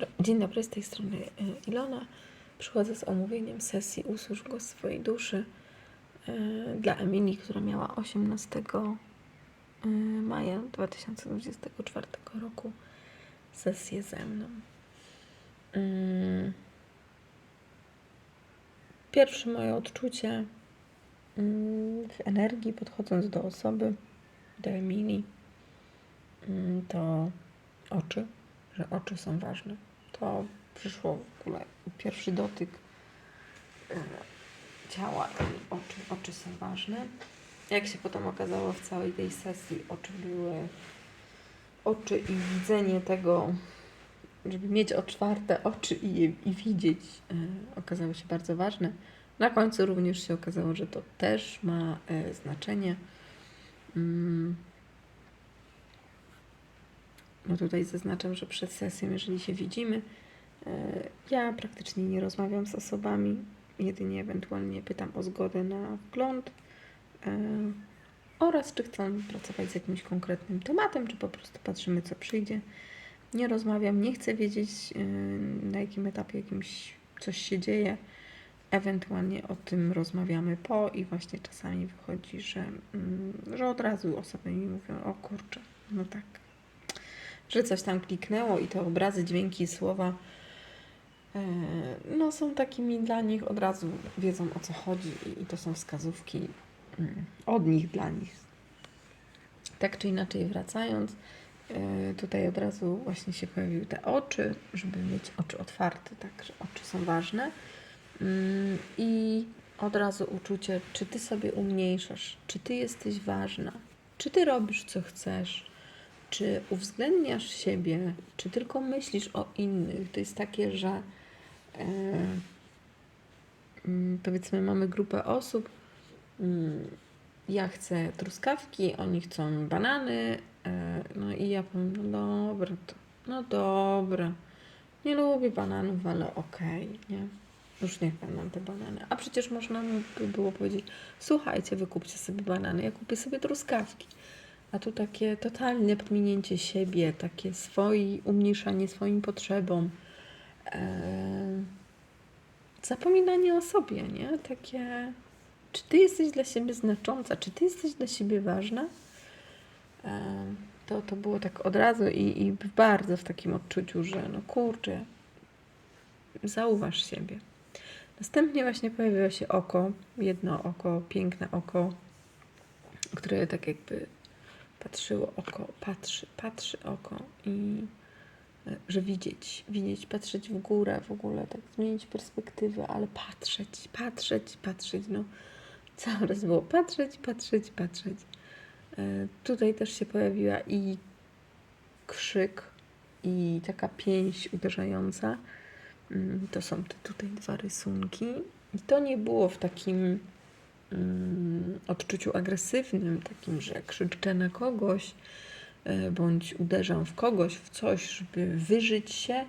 Dobra, dzień dobry, z tej strony e, Ilona. Przychodzę z omówieniem sesji Usłysz Głos swojej duszy e, dla Emilii, która miała 18 e, maja 2024 roku sesję ze mną. Pierwsze moje odczucie w energii, podchodząc do osoby, do Emilii, to oczy, że oczy są ważne. To przyszło w ogóle pierwszy dotyk e, ciała i oczy. Oczy są ważne. Jak się potem okazało w całej tej sesji, oczy były oczy i widzenie tego, żeby mieć otwarte oczy i, i widzieć, e, okazało się bardzo ważne. Na końcu również się okazało, że to też ma e, znaczenie. No tutaj zaznaczam, że przed sesją, jeżeli się widzimy, e, ja praktycznie nie rozmawiam z osobami, jedynie ewentualnie pytam o zgodę na wgląd e, oraz czy chcą pracować z jakimś konkretnym tematem, czy po prostu patrzymy, co przyjdzie. Nie rozmawiam, nie chcę wiedzieć, e, na jakim etapie jakimś coś się dzieje. Ewentualnie o tym rozmawiamy po i właśnie czasami wychodzi, że, mm, że od razu osoby mi mówią, o kurczę, no tak, że coś tam kliknęło i te obrazy, dźwięki, słowa e, no są takimi dla nich, od razu wiedzą o co chodzi i, to są wskazówki mm, od nich dla nich. Tak czy inaczej wracając, e, tutaj od razu właśnie się pojawiły te oczy, żeby mieć oczy otwarte, tak, że oczy są ważne. Mm, I od razu uczucie, czy ty sobie umniejszasz, czy ty jesteś ważna, czy ty robisz co chcesz, czy uwzględniasz siebie, czy tylko myślisz o innych. To jest takie, że e, mm, powiedzmy, mamy grupę osób. mm, Ja chcę truskawki, oni chcą banany. e, No i ja powiem, no dobra, to, no dobra. Nie lubię bananów, ale okej, nie? Już niech będą te banany. A przecież można by było powiedzieć, słuchajcie, wykupcie sobie banany, ja kupię sobie truskawki. A tu takie totalne pominięcie siebie, takie swoi, umniejszanie swoim potrzebom. E, zapominanie o sobie, nie? Takie, czy ty jesteś dla siebie znacząca, czy ty jesteś dla siebie ważna? E, to, to było tak od razu i, i bardzo w takim odczuciu, że no kurczę, zauważ siebie. Następnie właśnie pojawiło się oko, jedno oko, piękne oko, które tak jakby patrzyło oko, patrzy, patrzy oko i e, że widzieć, widzieć, patrzeć w górę w ogóle, tak zmienić perspektywę, ale patrzeć, patrzeć, patrzeć, no cały raz było patrzeć, patrzeć, patrzeć. E, Tutaj też się pojawiła i krzyk, i taka pięść uderzająca. Mm, To są te tutaj dwa rysunki. I to nie było w takim odczuciu agresywnym, takim, że krzyczę na kogoś, e, bądź uderzam w kogoś, w coś, żeby wyżyć się,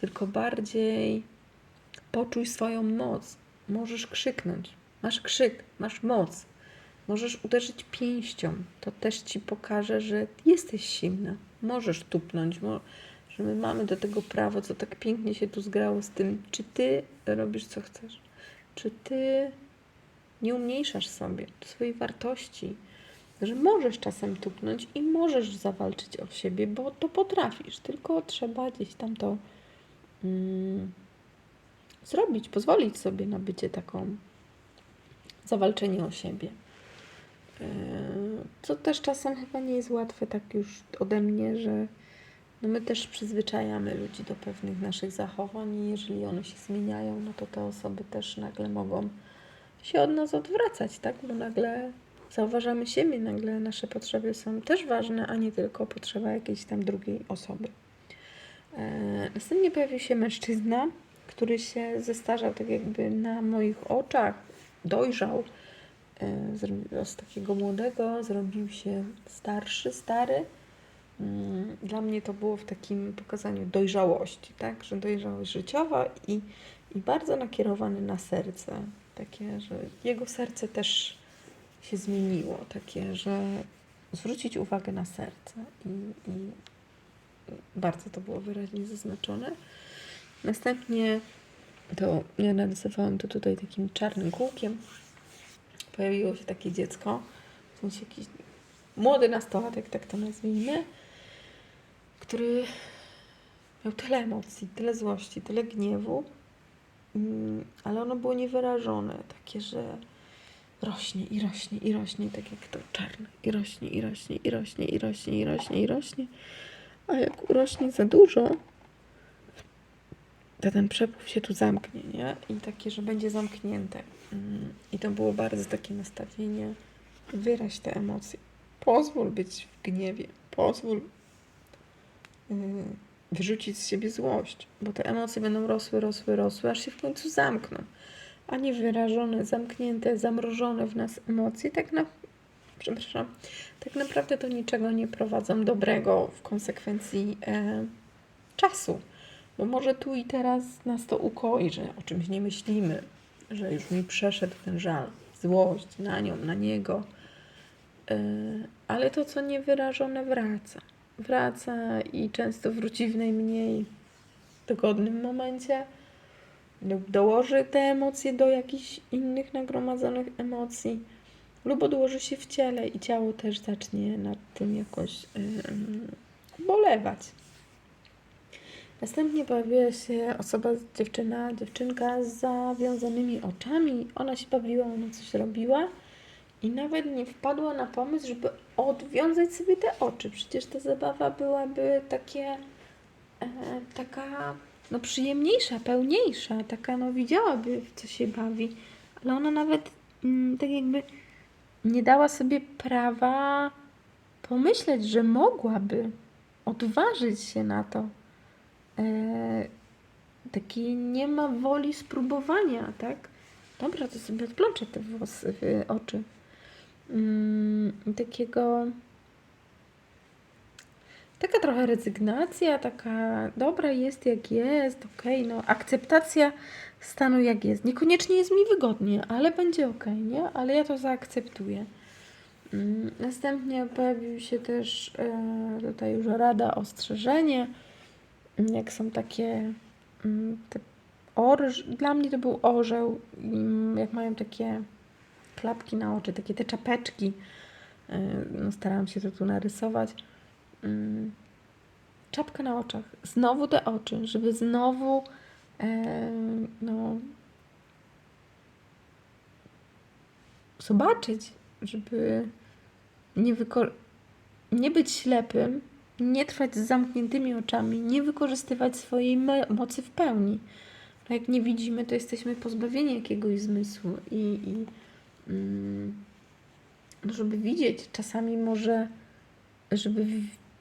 tylko bardziej poczuj swoją moc. Możesz krzyknąć. Masz krzyk, masz moc. Możesz uderzyć pięścią. To też ci pokaże, że jesteś silna. Możesz tupnąć, mo- że my mamy do tego prawo, co tak pięknie się tu zgrało z tym, czy ty robisz co chcesz. Czy ty nie umniejszasz sobie swojej wartości, że możesz czasem tupnąć i możesz zawalczyć o siebie, bo to potrafisz, tylko trzeba gdzieś tam to mm, zrobić, pozwolić sobie na bycie taką, zawalczenie o siebie. Yy, Co też czasem chyba nie jest łatwe, tak już ode mnie, że no my też przyzwyczajamy ludzi do pewnych naszych zachowań i jeżeli one się zmieniają, no to te osoby też nagle mogą się od nas odwracać, tak? Bo nagle zauważamy siebie, nagle nasze potrzeby są też ważne, a nie tylko potrzeba jakiejś tam drugiej osoby. E, Następnie pojawił się mężczyzna, który się zestarzał tak jakby na moich oczach, dojrzał. E, Z takiego młodego zrobił się starszy, stary. Mm, Dla mnie to było w takim pokazaniu dojrzałości, tak? Że dojrzałość życiowa i, i bardzo nakierowany na serce. Takie, że jego serce też się zmieniło. Takie, że zwrócić uwagę na serce. I, i bardzo to było wyraźnie zaznaczone. Następnie to ja narysowałam to tutaj takim czarnym kółkiem. Pojawiło się takie dziecko, w sensie jakiś młody nastolatek, tak to nazwijmy, który miał tyle emocji, tyle złości, tyle gniewu, ale ono było niewyrażone, takie, że rośnie i rośnie i rośnie, tak jak to czarne, i rośnie i rośnie i rośnie i rośnie i rośnie i rośnie, a jak urośnie za dużo, to ten przepływ się tu zamknie, nie? I takie, że będzie zamknięte. Mm, I to było bardzo takie nastawienie, wyraź te emocje. Pozwól być w gniewie, pozwól yy, wyrzucić z siebie złość, bo te emocje będą rosły, rosły, rosły, aż się w końcu zamkną. A nie wyrażone, zamknięte, zamrożone w nas emocje, tak na, przepraszam, tak naprawdę do niczego nie prowadzą dobrego w konsekwencji e, czasu. Bo może tu i teraz nas to ukoi, że o czymś nie myślimy, że już mi przeszedł ten żal, złość na nią, na niego. Yy, ale to, co niewyrażone, wraca. Wraca i często wróci w najmniej dogodnym momencie lub dołoży te emocje do jakichś innych nagromadzonych emocji lub odłoży się w ciele i ciało też zacznie nad tym jakoś yy, bolewać. Następnie pojawiła się osoba, dziewczyna, dziewczynka z zawiązanymi oczami. Ona się bawiła, ona coś robiła i nawet nie wpadła na pomysł, żeby odwiązać sobie te oczy. Przecież ta zabawa byłaby takie, e, taka no przyjemniejsza, pełniejsza, taka no widziałaby w co się bawi, ale ona nawet mm, tak jakby nie dała sobie prawa pomyśleć, że mogłaby odważyć się na to e, takiej nie ma woli spróbowania, tak? Dobra, to sobie odplączę te włosy, w oczy. Mm, takiego taka trochę rezygnacja, taka dobra jest jak jest, okej, okay, no akceptacja stanu jak jest. Niekoniecznie jest mi wygodnie, ale będzie okay, nie? Ale ja to zaakceptuję. Mm, następnie pojawił się też e, tutaj już rada, ostrzeżenie jak są takie mm, te dla mnie to był orzeł, jak mają takie klapki na oczy, takie te czapeczki, y, no starałam się to tu narysować. Mm, czapka na oczach, znowu te oczy, żeby znowu e, no zobaczyć, żeby nie, nie być ślepym, nie trwać z zamkniętymi oczami, nie wykorzystywać swojej mocy w pełni. No jak nie widzimy, to jesteśmy pozbawieni jakiegoś zmysłu i, i no żeby widzieć, czasami może, żeby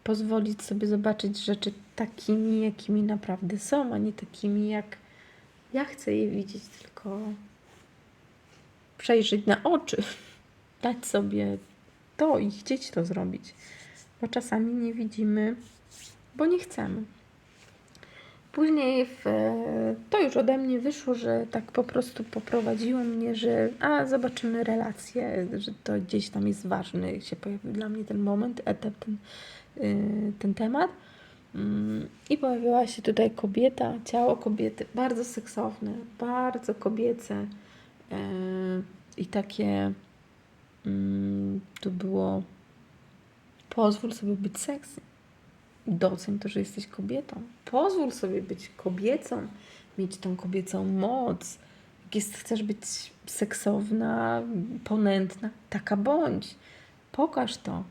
pozwolić sobie zobaczyć rzeczy takimi, jakimi naprawdę są, a nie takimi, jak ja chcę je widzieć, tylko przejrzeć na oczy, dać sobie to i chcieć to zrobić bo czasami nie widzimy, bo nie chcemy. Później w, to już ode mnie wyszło, że tak po prostu poprowadziło mnie, że a zobaczymy relacje, że to gdzieś tam jest ważny, się pojawił dla mnie ten moment, etap, ten, yy, ten temat. Yy, I pojawiła się tutaj kobieta, ciało kobiety, bardzo seksowne, bardzo kobiece yy, i takie mm, tu było Pozwól sobie być seksy. Doceń to, że jesteś kobietą. Pozwól sobie być kobiecą, mieć tą kobiecą moc. Jak jest, chcesz być seksowna, ponętna, taka bądź. Pokaż to.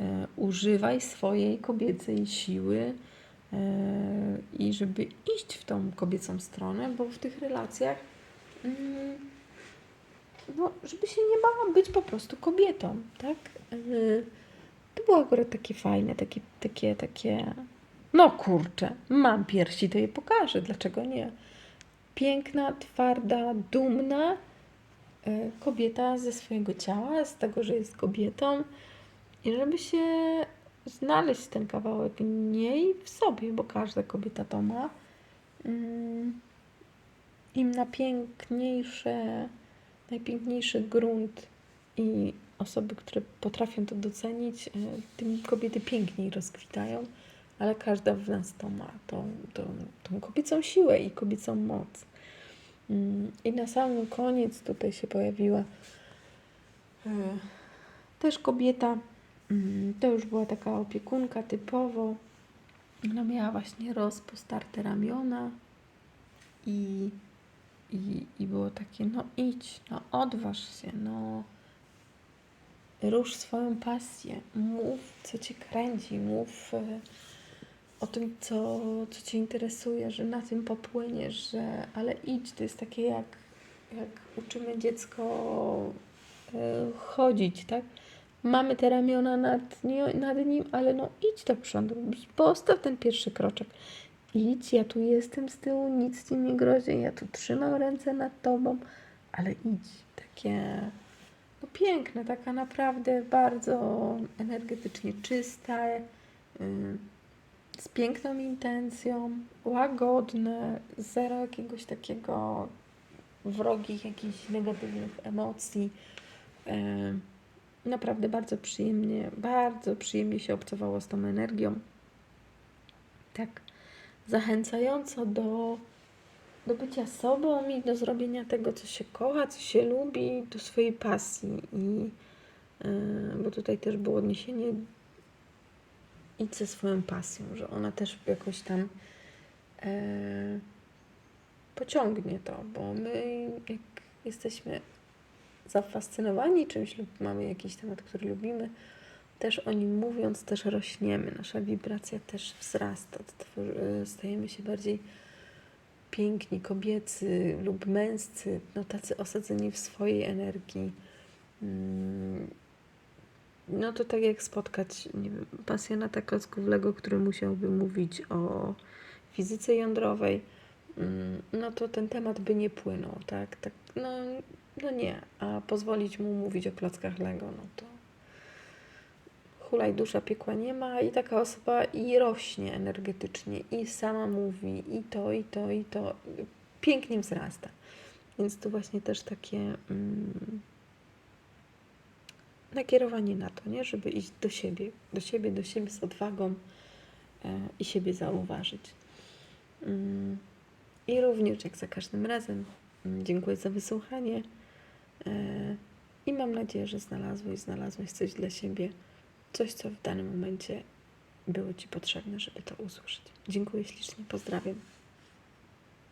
E, używaj swojej kobiecej siły e, i żeby iść w tą kobiecą stronę, bo w tych relacjach mm, no, żeby się nie bała być po prostu kobietą, tak? E, to było akurat takie fajne, takie, takie, takie. No kurczę, mam piersi, to je pokażę, dlaczego nie? Piękna, twarda, dumna e, kobieta ze swojego ciała, z tego, że jest kobietą i żeby się znaleźć ten kawałek niej w sobie, bo każda kobieta to ma. Mm, Im na piękniejsze, najpiękniejszy grunt i osoby, które potrafią to docenić, e, tym kobiety piękniej rozkwitają. ale każda w nas to ma, tą, tą, tą kobiecą siłę i kobiecą moc. Mm, I na samym koniec tutaj się pojawiła e, też kobieta. Mm, To już była taka opiekunka typowo. Ona miała właśnie rozpostarte ramiona i, i, i było takie, no idź, no odważ się, no rusz swoją pasję, mów, co cię kręci, mów e, o tym, co, co cię interesuje, że na tym popłyniesz, że ale idź, to jest takie jak, jak uczymy dziecko e, chodzić, tak? Mamy te ramiona nad, ni- nad nim, ale no idź do przodu, postaw ten pierwszy kroczek. Idź, ja tu jestem z tyłu, nic ci nie grozi, ja tu trzymam ręce nad tobą, ale idź. Takie no piękne, taka naprawdę bardzo energetycznie czysta, y, z piękną intencją, łagodne, zero jakiegoś takiego wrogich, jakichś negatywnych emocji. Y, Naprawdę bardzo przyjemnie, bardzo przyjemnie się obcowało z tą energią. Tak zachęcająco do, do bycia sobą i do zrobienia tego, co się kocha, co się lubi, do swojej pasji. I, yy, bo tutaj też było odniesienie idź ze swoją pasją, że ona też jakoś tam yy, pociągnie to, bo my jak jesteśmy zafascynowani czymś lub mamy jakiś temat, który lubimy, też o nim mówiąc, też rośniemy. Nasza wibracja też wzrasta. Stajemy się bardziej piękni, kobiecy lub męscy, no tacy osadzeni w swojej energii. Mm, No to tak jak spotkać, nie wiem, pasjonata klocków Lego, który musiałby mówić o fizyce jądrowej, mm, no to ten temat by nie płynął, tak? tak no, no nie, a pozwolić mu mówić o klockach Lego, no to hulaj dusza piekła nie ma i taka osoba i rośnie energetycznie i sama mówi i to, i to, i to pięknie wzrasta. Więc tu właśnie też takie mm, nakierowanie na to, nie? żeby iść do siebie, do siebie, do siebie z odwagą e, i siebie zauważyć. Mm, I również jak za każdym razem mm, dziękuję za wysłuchanie e, i mam nadzieję, że znalazłeś, znalazłeś coś dla siebie, coś, co w danym momencie było Ci potrzebne, żeby to usłyszeć. Dziękuję ślicznie, pozdrawiam.